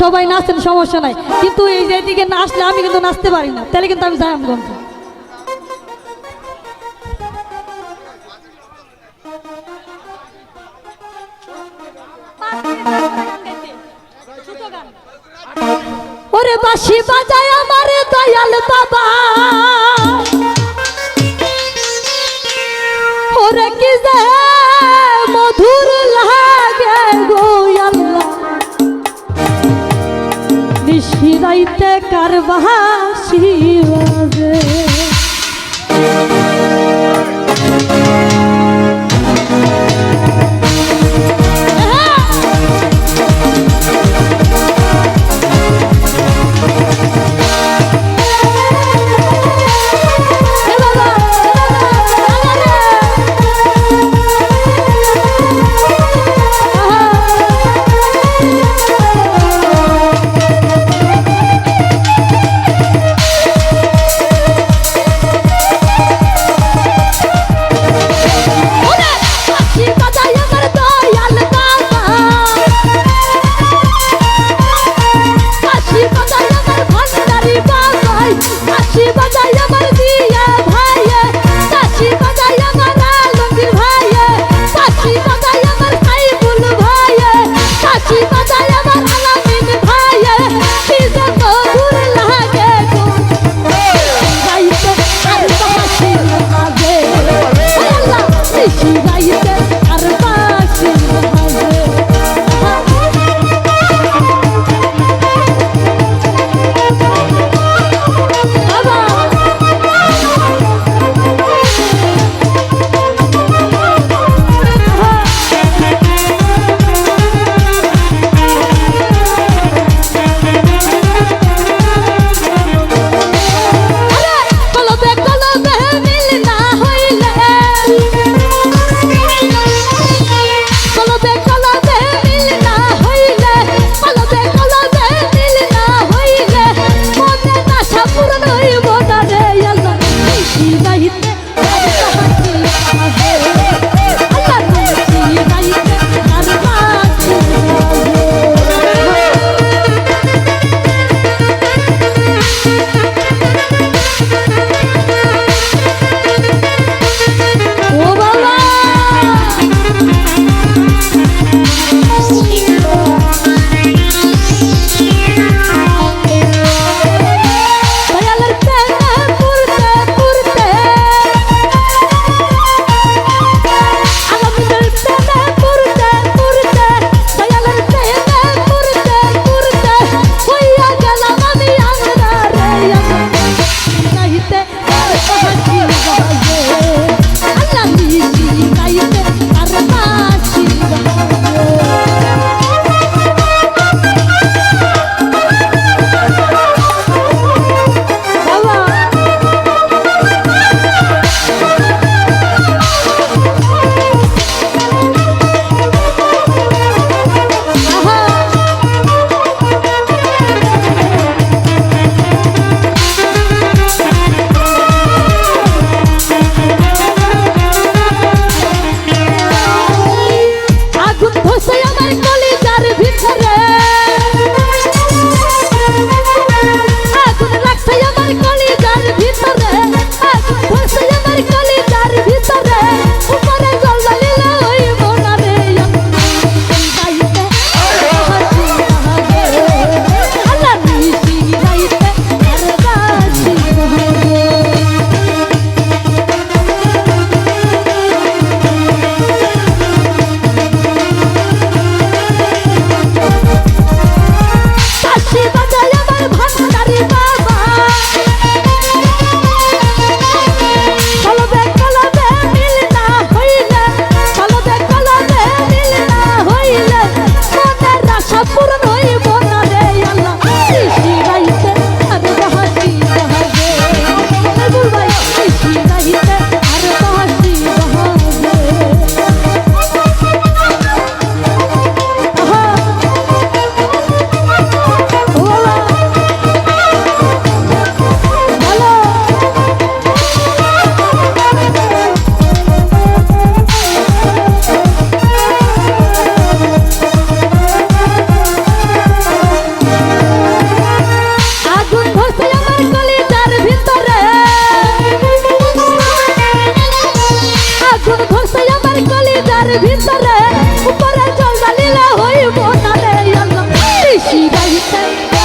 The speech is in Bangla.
সবাই নাচেন সমস্যা নাই। কিন্তু এই যে দিকে নাচলে আমি কিন্তু নাচতে পারি না। তাহলে কিন্তু আমি যাই গন্ধ ওরে বাসি বাজায় আমার দয়াল বাবা। ওরে কি যে মধুর লাগে গো আল্লাহ। নিশিরাইতে বাঁশি বাজাই Bye. Be by yourself.